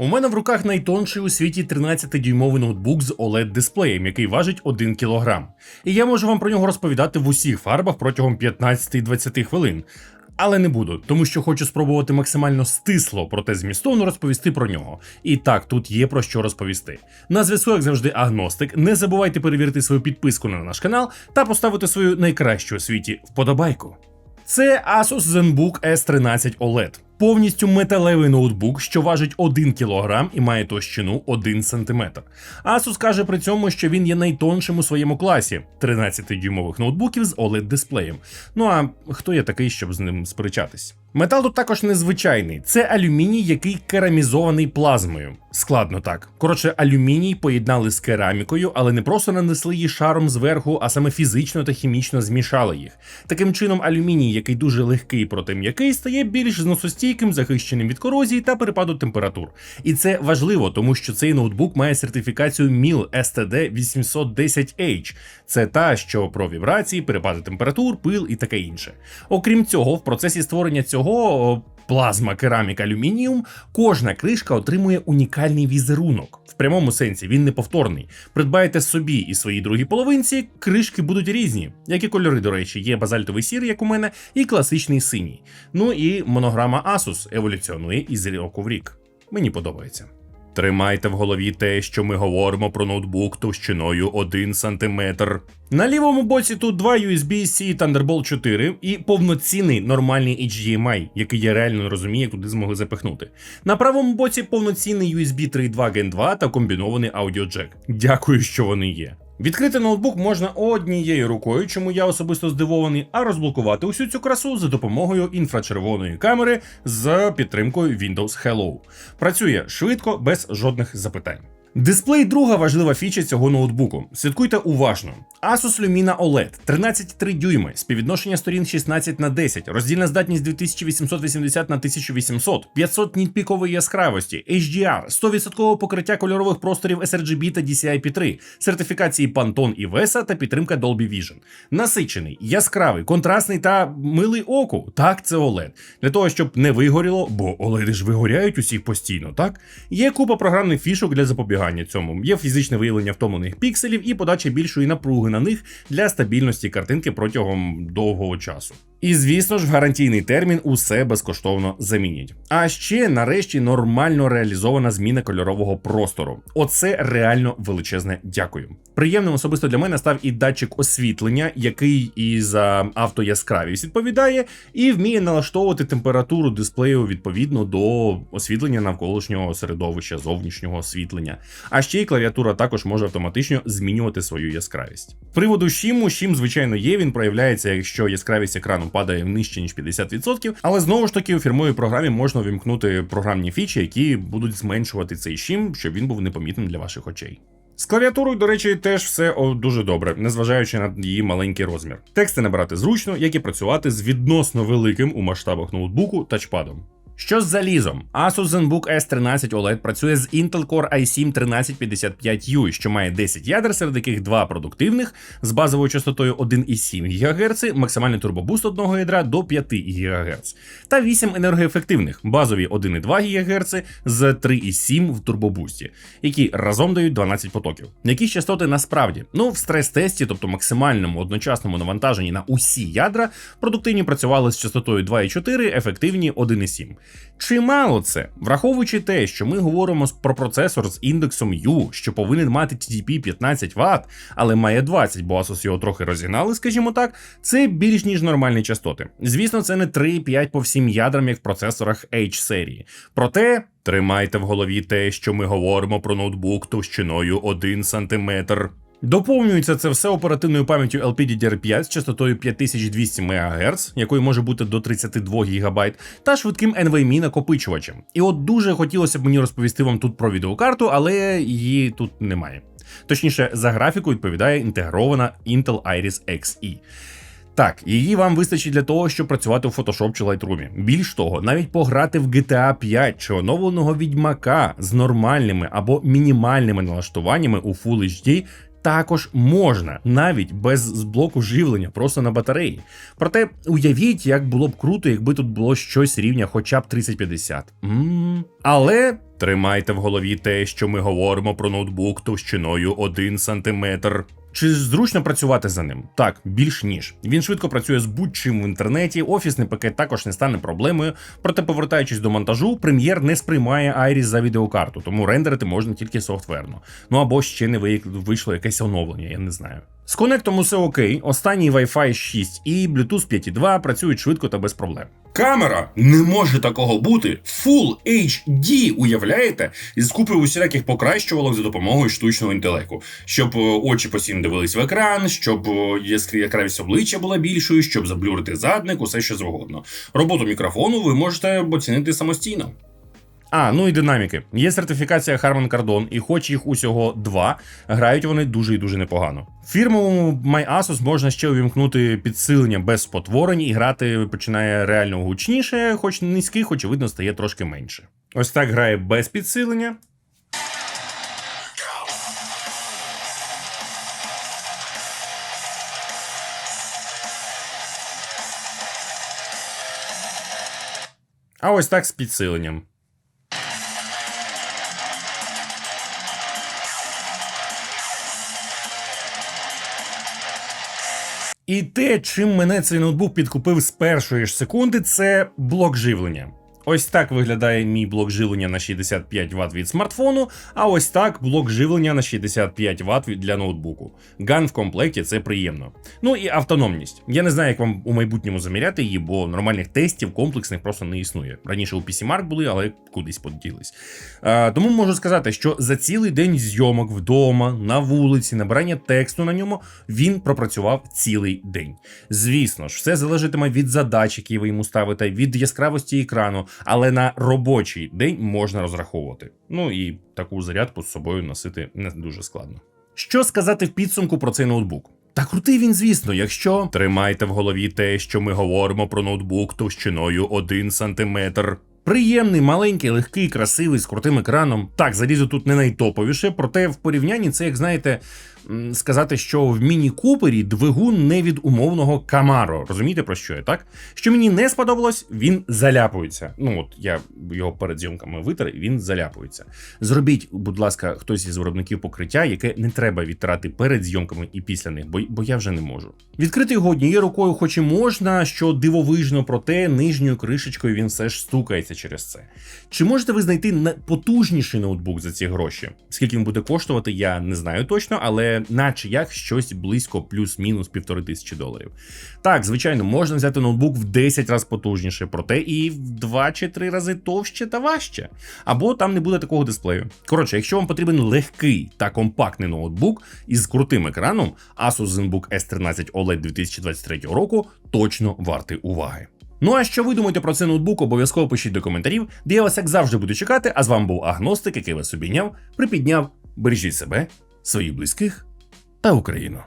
У мене в руках найтонший у світі 13-дюймовий ноутбук з oled дисплеєм, який важить 1 кг. І я можу вам про нього розповідати в усіх фарбах протягом 15-20 хвилин. Але не буду, тому що хочу спробувати максимально стисло, проте змістовно розповісти про нього. І так, тут є про що розповісти. На зв'язку, як завжди, агностик. Не забувайте перевірити свою підписку на наш канал та поставити свою найкращу у світі вподобайку. Це Asus ZenBook S13 OLED. Повністю металевий ноутбук, що важить 1 кг і має товщину 1 см. Asus каже при цьому, що він є найтоншим у своєму класі 13-дюймових ноутбуків з oled дисплеєм. Ну а хто я такий, щоб з ним сперечатись? Метал тут також незвичайний. Це алюміній, який керамізований плазмою. Складно так. Коротше, алюміній поєднали з керамікою, але не просто нанесли її шаром зверху, а саме фізично та хімічно змішали їх. Таким чином, алюміній, який дуже легкий проти м'який, стає більш зносостійким, захищеним від корозії та перепаду температур. І це важливо, тому що цей ноутбук має сертифікацію MIL STD 810H. Це та, що про вібрації, перепади температур, пил і таке інше. Окрім цього, в процесі створення цього плазма керамік алюмініум, кожна кришка отримує унікальний візерунок. В прямому сенсі він неповторний. Придбаєте собі і своїй другій половинці, кришки будуть різні. Які кольори, до речі, є базальтовий сірий, як у мене, і класичний синій. Ну і монограма Asus еволюціонує із року в рік. Мені подобається. Тримайте в голові те, що ми говоримо про ноутбук товщиною 1 см. На лівому боці тут два USB-C Thunderbolt 4 і повноцінний нормальний HDMI, який я реально не розумію, як туди змогли запихнути. На правому боці повноцінний USB 3.2 Gen 2 та комбінований аудіоджек. Дякую, що вони є. Відкрити ноутбук можна однією рукою, чому я особисто здивований, а розблокувати усю цю красу за допомогою інфрачервоної камери з підтримкою Windows Hello. Працює швидко, без жодних запитань. Дисплей друга важлива фіча цього ноутбуку. Слідкуйте уважно. Asus Lumina OLED 13,3 дюйми, співвідношення сторін 16 на 10, роздільна здатність 2880 на 1800, 500 ніт пікової яскравості, HDR, 100% покриття кольорових просторів sRGB та DCI-P3, сертифікації Pantone і VESA та підтримка Dolby Vision. Насичений, яскравий, контрастний та милий оку. Так, це OLED. Для того, щоб не вигоріло, бо OLED ж вигоряють усіх постійно, так? Є купа програмних фішок для запобігання цьому. Є фізичне виявлення втомлених пікселів і подача більшої напруги на них для стабільності картинки протягом довгого часу. І звісно ж, в гарантійний термін усе безкоштовно замінять. А ще нарешті нормально реалізована зміна кольорового простору. Оце реально величезне дякую. Приємним особисто для мене став і датчик освітлення, який і за автояскравість відповідає, і вміє налаштовувати температуру дисплею відповідно до освітлення навколишнього середовища, зовнішнього освітлення. А ще й клавіатура також може автоматично змінювати свою яскравість. Приводу шіму, шім, звичайно, є. Він проявляється, якщо яскравість екрану падає нижче ніж 50%, але знову ж таки у фірмовій програмі можна увімкнути програмні фічі, які будуть зменшувати цей шім, щоб він був непомітним для ваших очей. З клавіатурою, до речі, теж все дуже добре, незважаючи на її маленький розмір. Тексти набирати зручно, як і працювати з відносно великим у масштабах ноутбуку тачпадом. Що з залізом? Asus ZenBook S13 OLED працює з Intel Core i7 1355U, що має 10 ядер, серед яких 2 продуктивних з базовою частотою 1,7 ГГц, максимальний турбобуст одного ядра до 5 ГГц, та 8 енергоефективних, базові 1,2 ГГц з 3,7 в турбобусті, які разом дають 12 потоків. Які частоти насправді? Ну, в стрес-тесті, тобто максимальному одночасному навантаженні на усі ядра, продуктивні працювали з частотою 2,4, ефективні 1,7. Чимало це, враховуючи те, що ми говоримо про процесор з індексом U, що повинен мати TDP 15 Вт, але має 20, бо Asus його трохи розігнали, скажімо так, це більш ніж нормальні частоти. Звісно, це не 3,5 по всім ядрам, як в процесорах H серії. Проте. Тримайте в голові те, що ми говоримо про ноутбук товщиною 1 см. Доповнюється це все оперативною пам'яттю LPDDR5 з частотою 5200 МГц, якої може бути до 32 ГБ, та швидким NVMe накопичувачем. І от дуже хотілося б мені розповісти вам тут про відеокарту, але її тут немає. Точніше, за графіку відповідає інтегрована Intel Iris Xe. Так, її вам вистачить для того, щоб працювати у Photoshop чи Lightroom. Більш того, навіть пограти в GTA 5 чи оновленого відьмака з нормальними або мінімальними налаштуваннями у Full HD також можна, навіть без блоку живлення, просто на батареї. Проте уявіть, як було б круто, якби тут було щось рівня хоча б 3050. М, Але тримайте в голові те, що ми говоримо про ноутбук товщиною 1 см. Чи зручно працювати за ним? Так, більш ніж. Він швидко працює з будь-чим в інтернеті, офісний пакет також не стане проблемою. Проте, повертаючись до монтажу, прем'єр не сприймає Iris за відеокарту, тому рендерити можна тільки софтверно. Ну або ще не вийшло якесь оновлення, я не знаю. З конектом усе окей. Останній Wi-Fi 6 і Bluetooth 5.2 працюють швидко та без проблем. Камера не може такого бути. Full HD, уявляєте? Із купи усіляких покращувалок за допомогою штучного інтелекту, щоб е, очі постійно дивились в екран, щоб е, яскравість обличчя була більшою, щоб заблюрити задник, усе що завгодно. Роботу мікрофону ви можете оцінити самостійно. А, ну і динаміки. Є сертифікація Harman Kardon, і хоч їх усього два, грають вони дуже і дуже непогано. В фірмовому MyAsus можна ще увімкнути підсилення без спотворень, і грати починає реально гучніше, хоч низьких, очевидно, стає трошки менше. Ось так грає без підсилення. А ось так з підсиленням. І те, чим мене цей ноутбук підкупив з першої ж секунди, це блок живлення. Ось так виглядає мій блок живлення на 65 Вт від смартфону, а ось так блок живлення на 65 Вт для ноутбуку. Ган в комплекті це приємно. Ну і автономність. Я не знаю, як вам у майбутньому заміряти її, бо нормальних тестів комплексних просто не існує. Раніше у PC Mark були, але кудись поділись. А, тому можу сказати, що за цілий день зйомок вдома, на вулиці, набирання тексту на ньому він пропрацював цілий день. Звісно ж, все залежатиме від задач, які ви йому ставите, від яскравості екрану, але на робочий день можна розраховувати. Ну і таку зарядку з собою носити не дуже складно. Що сказати в підсумку про цей ноутбук? Та крутий він, звісно, якщо тримайте в голові те, що ми говоримо про ноутбук товщиною 1 см. Приємний, маленький, легкий, красивий, з крутим екраном. Так, залізо тут не найтоповіше, проте в порівнянні це, як знаєте, сказати, що в міні-купері двигун не від умовного Camaro. Розумієте про що я, так? Що мені не сподобалось, він заляпується. Ну от я його перед зйомками витер, він заляпується. Зробіть, будь ласка, хтось із виробників покриття, яке не треба відтирати перед зйомками і після них, бо, бо я вже не можу. Відкрити його однією рукою, хоч і можна, що дивовижно, проте нижньою кришечкою він все ж стукається через це. Чи можете ви знайти на- потужніший ноутбук за ці гроші? Скільки він буде коштувати, я не знаю точно, але наче як щось близько плюс-мінус півтори тисячі доларів. Так, звичайно, можна взяти ноутбук в 10 разів потужніше, проте і в 2 чи 3 рази товще та важче. Або там не буде такого дисплею. Коротше, якщо вам потрібен легкий та компактний ноутбук із крутим екраном, Asus ZenBook S13 OLED 2023 року точно вартий уваги. Ну а що ви думаєте про цей ноутбук, обов'язково пишіть до коментарів, де я вас як завжди буду чекати. А з вами був Агностик, який вас обійняв, припідняв. Бережіть себе, своїх близьких та Україну.